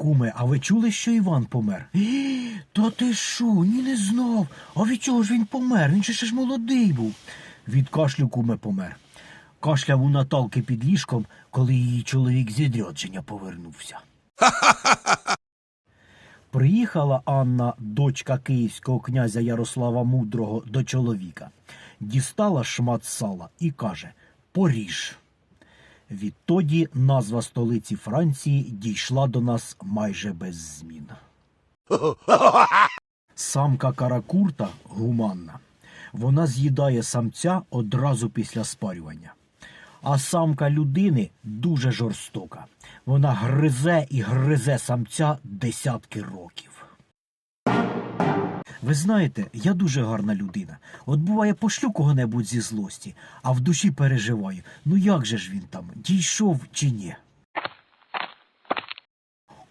Куме, а ви чули, що Іван помер? «Гі, Та ти що? Ні, не знав. А від чого ж він помер? Він же ще ж молодий був. Від кашлю куме помер. Кашляв у Наталки під ліжком, коли її чоловік з відрядження повернувся. Приїхала Анна, дочка київського князя Ярослава Мудрого, до чоловіка, дістала шмат сала і каже Поріж. Відтоді назва столиці Франції дійшла до нас майже без змін. Самка каракурта гуманна. Вона з'їдає самця одразу після спарювання. А самка людини дуже жорстока. Вона гризе і гризе самця десятки років. Ви знаєте, я дуже гарна людина. От буває, пошлю кого-небудь зі злості, а в душі переживаю. Ну як же ж він там, дійшов чи ні?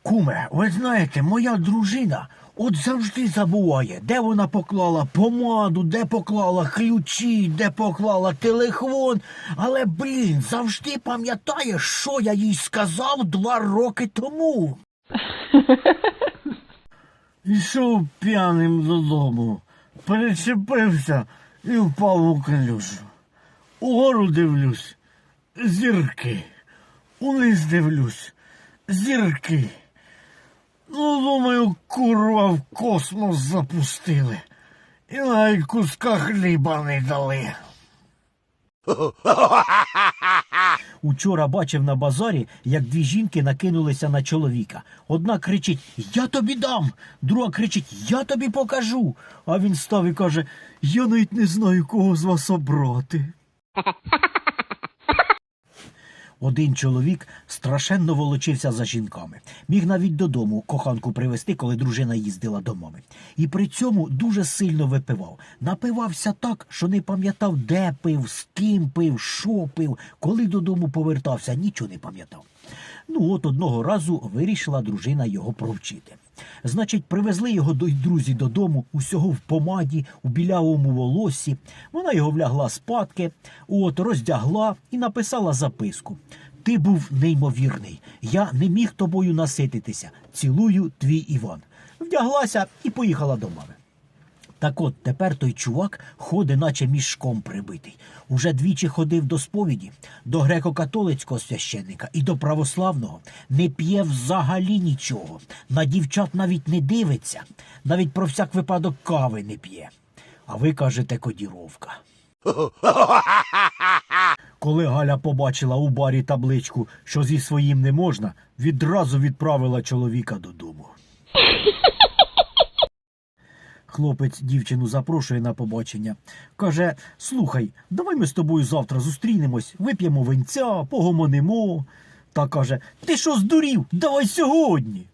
Куме, ви знаєте, моя дружина от завжди забуває, де вона поклала помаду, де поклала ключі, де поклала телефон. Але, блін, завжди пам'ятає, що я їй сказав два роки тому. Ішов п'яним додому, перечепився і впав у калюжу. Угору дивлюсь, зірки. Униз дивлюсь, зірки. Ну, думаю, курва в космос запустили. І навіть куска хліба не дали. Учора бачив на базарі, як дві жінки накинулися на чоловіка. Одна кричить Я тобі дам, друга кричить Я тобі покажу. А він став і каже Я навіть не знаю, кого з вас обрати. Один чоловік страшенно волочився за жінками. Міг навіть додому коханку привезти, коли дружина їздила до мами. І при цьому дуже сильно випивав. Напивався так, що не пам'ятав, де пив, з ким пив, що пив, коли додому повертався, нічого не пам'ятав. Ну, от одного разу вирішила дружина його провчити. Значить, привезли його до друзі додому, усього в помаді, у білявому волоссі. Вона його влягла спадки, от роздягла і написала записку. Ти був неймовірний. Я не міг тобою насититися. Цілую твій Іван. Вдяглася і поїхала до мами. Так от тепер той чувак ходить, наче мішком прибитий. Уже двічі ходив до сповіді, до греко-католицького священника і до православного. Не п'є взагалі нічого. На дівчат навіть не дивиться, навіть про всяк випадок кави не п'є. А ви кажете кодіровка. Коли Галя побачила у барі табличку, що зі своїм не можна, відразу відправила чоловіка додому. Хлопець дівчину запрошує на побачення. Каже: Слухай, давай ми з тобою завтра зустрінемось, вип'ємо винця, погомонимо. Та каже: Ти що здурів? Давай сьогодні.